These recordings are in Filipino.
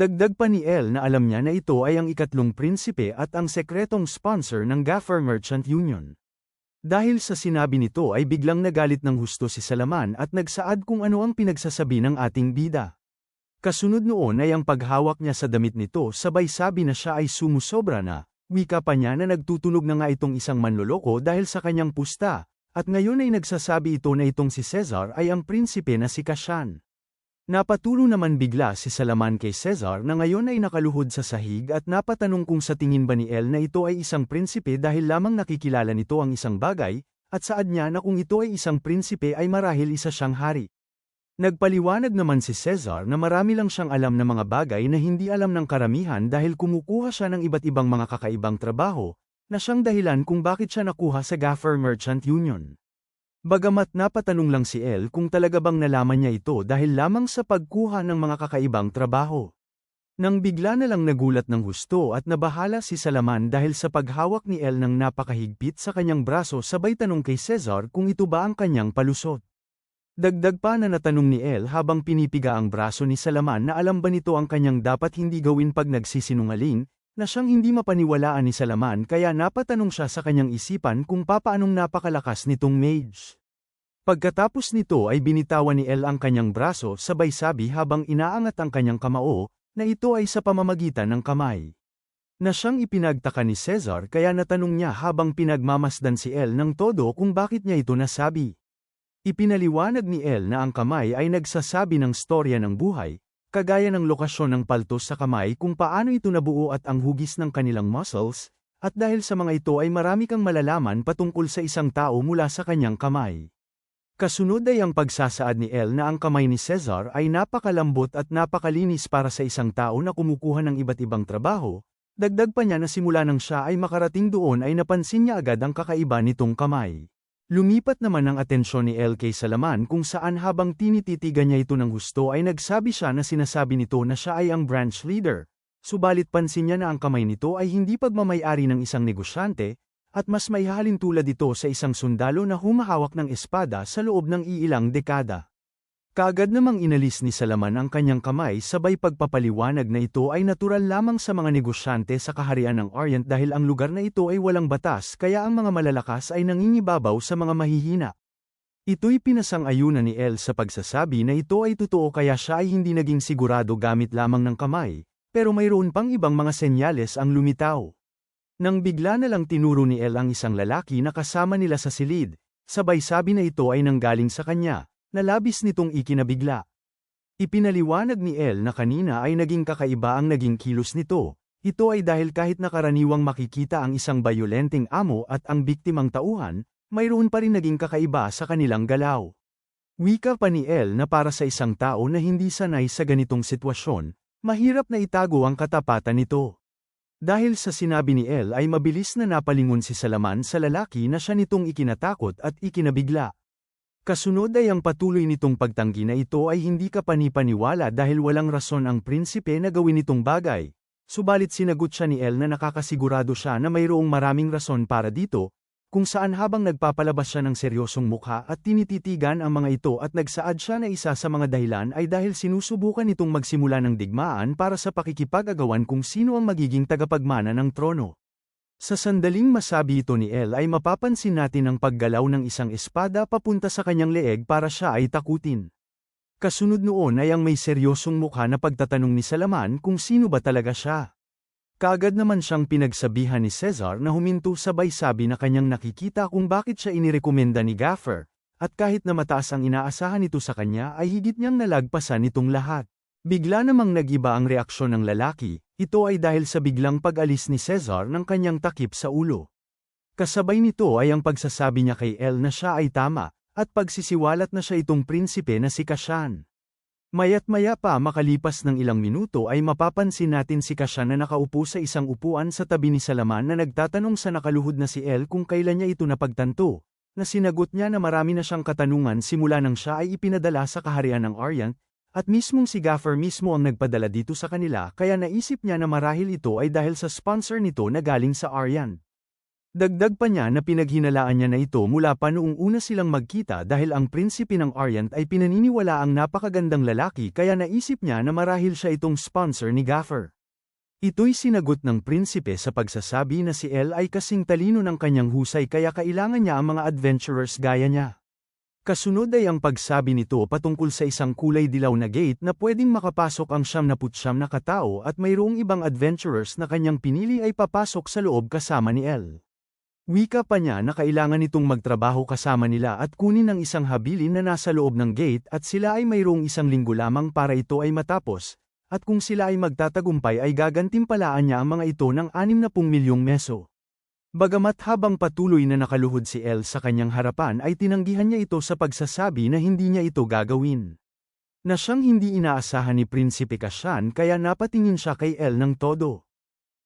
Dagdag pa ni El na alam niya na ito ay ang ikatlong prinsipe at ang sekretong sponsor ng Gaffer Merchant Union. Dahil sa sinabi nito ay biglang nagalit ng husto si Salaman at nagsaad kung ano ang pinagsasabi ng ating bida. Kasunod noon ay ang paghawak niya sa damit nito sabay sabi na siya ay sumusobra na, wika pa niya na nagtutunog na nga itong isang manloloko dahil sa kanyang pusta, at ngayon ay nagsasabi ito na itong si Cesar ay ang prinsipe na si Kashan. Napatulo naman bigla si Salaman kay Cesar na ngayon ay nakaluhod sa sahig at napatanong kung sa tingin ba ni El na ito ay isang prinsipe dahil lamang nakikilala nito ang isang bagay, at saad niya na kung ito ay isang prinsipe ay marahil isa siyang hari. Nagpaliwanag naman si Cesar na marami lang siyang alam na mga bagay na hindi alam ng karamihan dahil kumukuha siya ng iba't ibang mga kakaibang trabaho, na siyang dahilan kung bakit siya nakuha sa Gaffer Merchant Union. Bagamat napatanong lang si El kung talaga bang nalaman niya ito dahil lamang sa pagkuha ng mga kakaibang trabaho. Nang bigla na lang nagulat ng husto at nabahala si Salaman dahil sa paghawak ni El ng napakahigpit sa kanyang braso sabay tanong kay Cesar kung ito ba ang kanyang palusot. Dagdag pa na natanong ni El habang pinipiga ang braso ni Salaman na alam ba nito ang kanyang dapat hindi gawin pag nagsisinungaling, na siyang hindi mapaniwalaan ni Salaman kaya napatanong siya sa kanyang isipan kung papaanong napakalakas nitong mage. Pagkatapos nito ay binitawan ni El ang kanyang braso sabay sabi habang inaangat ang kanyang kamao, na ito ay sa pamamagitan ng kamay. Na siyang ipinagtaka ni Cesar kaya natanong niya habang pinagmamasdan si El ng todo kung bakit niya ito nasabi. Ipinaliwanag ni El na ang kamay ay nagsasabi ng storya ng buhay, kagaya ng lokasyon ng paltos sa kamay kung paano ito nabuo at ang hugis ng kanilang muscles, at dahil sa mga ito ay marami kang malalaman patungkol sa isang tao mula sa kanyang kamay. Kasunod ay ang pagsasaad ni El na ang kamay ni Cesar ay napakalambot at napakalinis para sa isang tao na kumukuha ng iba't ibang trabaho, dagdag pa niya na simula nang siya ay makarating doon ay napansin niya agad ang kakaiba nitong kamay. Lumipat naman ang atensyon ni El kay Salaman kung saan habang tinititigan niya ito ng gusto ay nagsabi siya na sinasabi nito na siya ay ang branch leader. Subalit pansin niya na ang kamay nito ay hindi pagmamayari ng isang negosyante, at mas may halin tulad ito sa isang sundalo na humahawak ng espada sa loob ng iilang dekada. Kagad namang inalis ni Salaman ang kanyang kamay sabay pagpapaliwanag na ito ay natural lamang sa mga negosyante sa kaharian ng Orient dahil ang lugar na ito ay walang batas kaya ang mga malalakas ay nangingibabaw sa mga mahihina. Ito'y pinasang-ayunan ni El sa pagsasabi na ito ay totoo kaya siya ay hindi naging sigurado gamit lamang ng kamay, pero mayroon pang ibang mga senyales ang lumitaw. Nang bigla na lang tinuro ni El ang isang lalaki na kasama nila sa silid, sabay sabi na ito ay nanggaling sa kanya, na labis nitong ikinabigla. Ipinaliwanag ni El na kanina ay naging kakaiba ang naging kilos nito, ito ay dahil kahit nakaraniwang makikita ang isang bayolenteng amo at ang biktimang tauhan, mayroon pa rin naging kakaiba sa kanilang galaw. Wika pa ni El na para sa isang tao na hindi sanay sa ganitong sitwasyon, mahirap na itago ang katapatan nito. Dahil sa sinabi ni El ay mabilis na napalingon si Salaman sa lalaki na siya nitong ikinatakot at ikinabigla. Kasunod ay ang patuloy nitong pagtanggi na ito ay hindi ka panipaniwala dahil walang rason ang prinsipe na gawin itong bagay. Subalit sinagot siya ni El na nakakasigurado siya na mayroong maraming rason para dito, kung saan habang nagpapalabas siya ng seryosong mukha at tinititigan ang mga ito at nagsaad siya na isa sa mga dahilan ay dahil sinusubukan nitong magsimula ng digmaan para sa pakikipag-agawan kung sino ang magiging tagapagmana ng trono. Sa sandaling masabi ito ni El ay mapapansin natin ang paggalaw ng isang espada papunta sa kanyang leeg para siya ay takutin. Kasunod noon ay ang may seryosong mukha na pagtatanong ni Salaman kung sino ba talaga siya. Kagad naman siyang pinagsabihan ni Cesar na huminto sabay sabi na kanyang nakikita kung bakit siya inirekomenda ni Gaffer, at kahit na mataas ang inaasahan nito sa kanya ay higit niyang nalagpasan itong lahat. Bigla namang nagiba ang reaksyon ng lalaki, ito ay dahil sa biglang pag-alis ni Cesar ng kanyang takip sa ulo. Kasabay nito ay ang pagsasabi niya kay El na siya ay tama, at pagsisiwalat na siya itong prinsipe na si Kashan. Mayat maya pa makalipas ng ilang minuto ay mapapansin natin si Kashan na nakaupo sa isang upuan sa tabi ni Salaman na nagtatanong sa nakaluhod na si El kung kailan niya ito napagtanto, na sinagot niya na marami na siyang katanungan simula nang siya ay ipinadala sa kaharian ng Orient, at mismong si Gaffer mismo ang nagpadala dito sa kanila kaya naisip niya na marahil ito ay dahil sa sponsor nito na galing sa Aryan. Dagdag pa niya na pinaghinalaan niya na ito mula pa noong una silang magkita dahil ang prinsipe ng Orient ay pinaniniwala ang napakagandang lalaki kaya naisip niya na marahil siya itong sponsor ni Gaffer. Ito'y sinagot ng prinsipe sa pagsasabi na si El ay kasing talino ng kanyang husay kaya kailangan niya ang mga adventurers gaya niya. Kasunod ay ang pagsabi nito patungkol sa isang kulay dilaw na gate na pwedeng makapasok ang siyam na putsyam na katao at mayroong ibang adventurers na kanyang pinili ay papasok sa loob kasama ni El. Wika pa niya na kailangan nitong magtrabaho kasama nila at kunin ang isang habilin na nasa loob ng gate at sila ay mayroong isang linggo lamang para ito ay matapos, at kung sila ay magtatagumpay ay gagantimpalaan niya ang mga ito ng 60 milyong meso. Bagamat habang patuloy na nakaluhod si El sa kanyang harapan ay tinanggihan niya ito sa pagsasabi na hindi niya ito gagawin. Na siyang hindi inaasahan ni Prinsipe Kashan kaya napatingin siya kay El ng todo.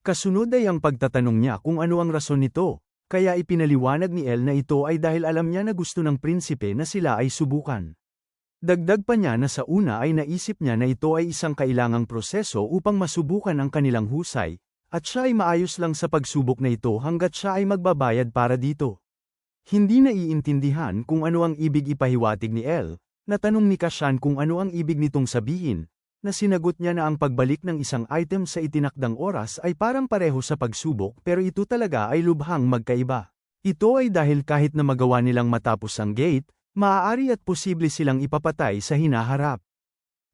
Kasunod ay ang pagtatanong niya kung ano ang rason nito, kaya ipinaliwanag ni El na ito ay dahil alam niya na gusto ng prinsipe na sila ay subukan. Dagdag pa niya na sa una ay naisip niya na ito ay isang kailangang proseso upang masubukan ang kanilang husay, at siya ay maayos lang sa pagsubok na ito hanggat siya ay magbabayad para dito. Hindi naiintindihan kung ano ang ibig ipahiwatig ni El, natanong ni Kashan kung ano ang ibig nitong sabihin, na sinagot niya na ang pagbalik ng isang item sa itinakdang oras ay parang pareho sa pagsubok pero ito talaga ay lubhang magkaiba. Ito ay dahil kahit na magawa nilang matapos ang gate, Maaari at posible silang ipapatay sa hinaharap.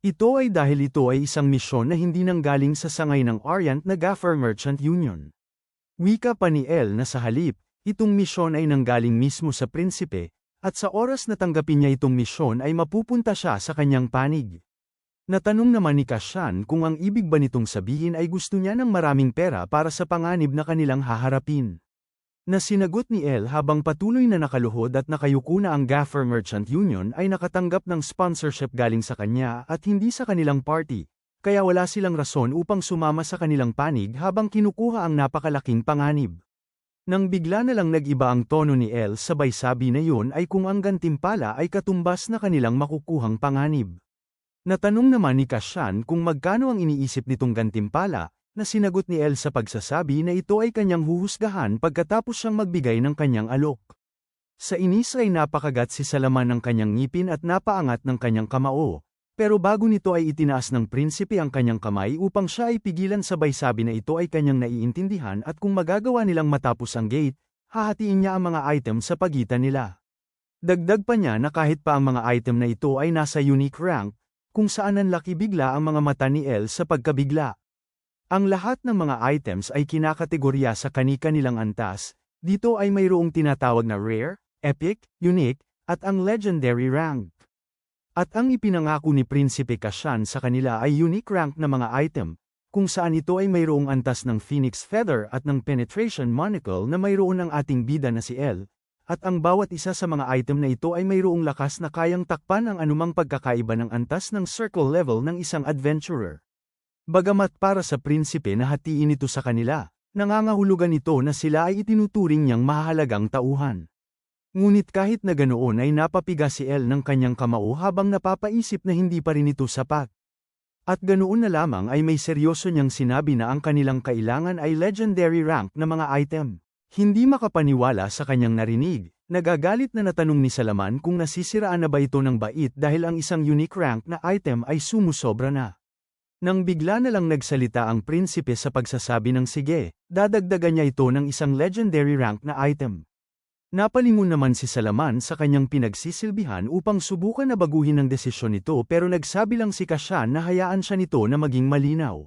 Ito ay dahil ito ay isang misyon na hindi nanggaling sa sangay ng Orient na Gaffer Merchant Union. Wika pa ni El na sa halip, itong misyon ay nanggaling mismo sa prinsipe, at sa oras na tanggapin niya itong misyon ay mapupunta siya sa kanyang panig. Natanong naman ni Kashan kung ang ibig ba nitong sabihin ay gusto niya ng maraming pera para sa panganib na kanilang haharapin. Na sinagot ni El habang patuloy na nakaluhod at nakayuko na ang Gaffer Merchant Union ay nakatanggap ng sponsorship galing sa kanya at hindi sa kanilang party, kaya wala silang rason upang sumama sa kanilang panig habang kinukuha ang napakalaking panganib. Nang bigla na lang nag-iba ang tono ni El sabay sabi na yun ay kung ang gantimpala ay katumbas na kanilang makukuhang panganib. Natanong naman ni Kashan kung magkano ang iniisip nitong gantimpala, na sinagot ni El sa pagsasabi na ito ay kanyang huhusgahan pagkatapos siyang magbigay ng kanyang alok. Sa inis ay napakagat si Salaman ng kanyang ngipin at napaangat ng kanyang kamao, pero bago nito ay itinaas ng prinsipe ang kanyang kamay upang siya ay pigilan sabay sabi na ito ay kanyang naiintindihan at kung magagawa nilang matapos ang gate, hahatiin niya ang mga item sa pagitan nila. Dagdag pa niya na kahit pa ang mga item na ito ay nasa unique rank, kung saan nanlaki bigla ang mga mata ni El sa pagkabigla. Ang lahat ng mga items ay kinakategorya sa kani-kanilang antas, dito ay mayroong tinatawag na rare, epic, unique, at ang legendary rank. At ang ipinangako ni Prinsipe Kashan sa kanila ay unique rank na mga item, kung saan ito ay mayroong antas ng Phoenix Feather at ng Penetration Monocle na mayroon ng ating bida na si El, at ang bawat isa sa mga item na ito ay mayroong lakas na kayang takpan ang anumang pagkakaiba ng antas ng circle level ng isang adventurer. Bagamat para sa prinsipe na hatiin ito sa kanila, nangangahulugan ito na sila ay itinuturing niyang mahalagang tauhan. Ngunit kahit na ganoon ay napapiga si El ng kanyang kamao habang napapaisip na hindi pa rin ito sapat. At ganoon na lamang ay may seryoso niyang sinabi na ang kanilang kailangan ay legendary rank na mga item. Hindi makapaniwala sa kanyang narinig, nagagalit na natanong ni Salaman kung nasisiraan na ba ito ng bait dahil ang isang unique rank na item ay sumusobra na. Nang bigla na lang nagsalita ang prinsipe sa pagsasabi ng sige, dadagdagan niya ito ng isang legendary rank na item. Napalingon naman si Salaman sa kanyang pinagsisilbihan upang subukan na baguhin ang desisyon nito pero nagsabi lang si Kashan na hayaan siya nito na maging malinaw.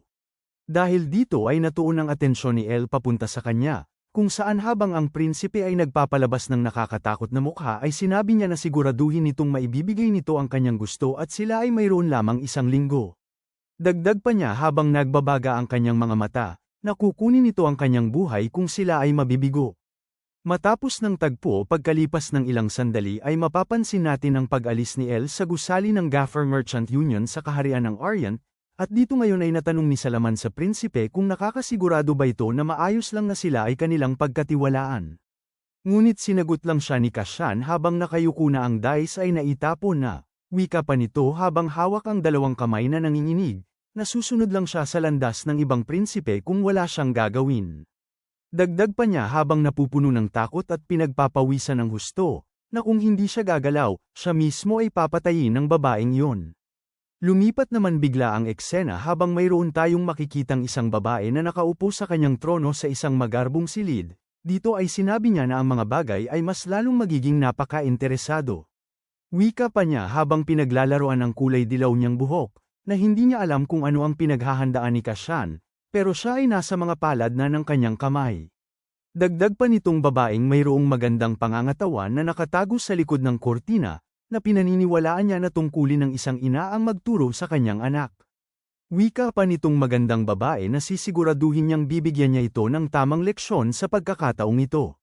Dahil dito ay natuon ang atensyon ni El papunta sa kanya, kung saan habang ang prinsipe ay nagpapalabas ng nakakatakot na mukha ay sinabi niya na siguraduhin nitong maibibigay nito ang kanyang gusto at sila ay mayroon lamang isang linggo. Dagdag pa niya habang nagbabaga ang kanyang mga mata, na kukunin nito ang kanyang buhay kung sila ay mabibigo. Matapos ng tagpo pagkalipas ng ilang sandali ay mapapansin natin ang pag-alis ni El sa gusali ng Gaffer Merchant Union sa kaharian ng Orient, at dito ngayon ay natanong ni Salaman sa prinsipe kung nakakasigurado ba ito na maayos lang na sila ay kanilang pagkatiwalaan. Ngunit sinagot lang siya ni Kashan habang nakayuko na ang dice ay naitapon na. Wika pa nito habang hawak ang dalawang kamay na nanginginig, nasusunod lang siya sa landas ng ibang prinsipe kung wala siyang gagawin. Dagdag pa niya habang napupuno ng takot at pinagpapawisan ng husto, na kung hindi siya gagalaw, siya mismo ay papatayin ng babaeng iyon. Lumipat naman bigla ang eksena habang mayroon tayong makikitang isang babae na nakaupo sa kanyang trono sa isang magarbong silid, dito ay sinabi niya na ang mga bagay ay mas lalong magiging napaka-interesado. Wika pa niya habang pinaglalaroan ng kulay dilaw niyang buhok, na hindi niya alam kung ano ang pinaghahandaan ni Kashan, pero siya ay nasa mga palad na ng kanyang kamay. Dagdag pa nitong babaeng mayroong magandang pangangatawan na nakatago sa likod ng kortina, na pinaniniwalaan niya na tungkulin ng isang ina ang magturo sa kanyang anak. Wika pa nitong magandang babae na sisiguraduhin niyang bibigyan niya ito ng tamang leksyon sa pagkakataong ito.